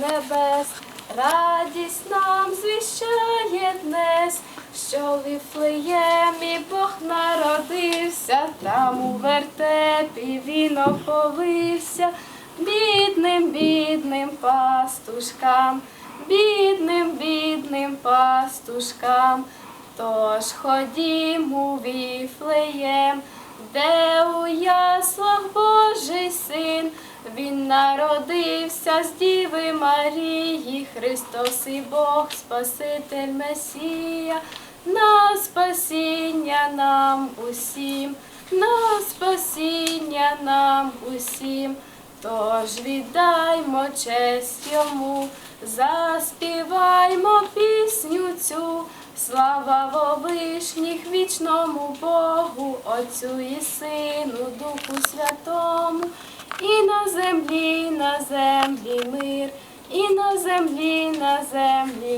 небес, радість нам звіщає днес, що в Віфлеємі Бог народився, там у вертепі він оповився, бідним, бідним пастушкам, бідним, бідним пастушкам. Тож ходімо у Віфлеєм, де у яслах син, він народився з Діви Марії, Христос і Бог, Спаситель Месія, на спасіння нам усім, на спасіння нам усім. Тож віддаймо честь йому, заспіваймо пісню цю. Слава вовишніх вічному Богу, Отцю і Сину, Духу Святому, і на землі, на землі мир, і на землі, на землі.